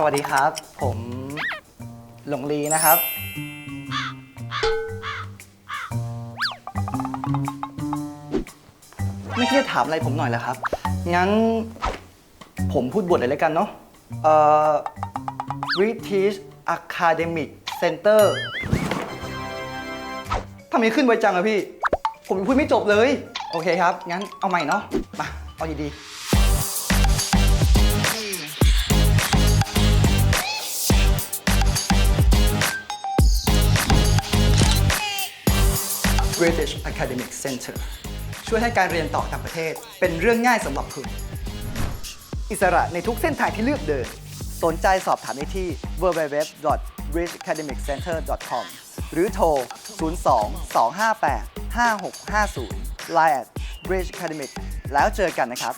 สวัสดีครับ ผมหลงลีนะครับ ไม่คิดจะถามอะไรผมหน่อยเหรอครับ งั้นผมพูดบทเลยแล้วกันเนาะเอ่อ British Academic Center ทำไมขึ้นไวจังอะพี่ ผมยังพูดไม่จบเลย โอเคครับ งั้นเอาใหม่เนาะ มา เอาดีๆ British Academic Center ช่วยให้การเรียนต่อต่างประเทศเป็นเรื่องง่ายสำหรับคุณ อิสระในทุกเส้นทางที่เลือกเดิน สนใจสอบถามได้ที่ www.bridgeacademiccenter.com หรือโทร 02 258 5650 Line at Bridge Academic แล้วเจอกันนะครับ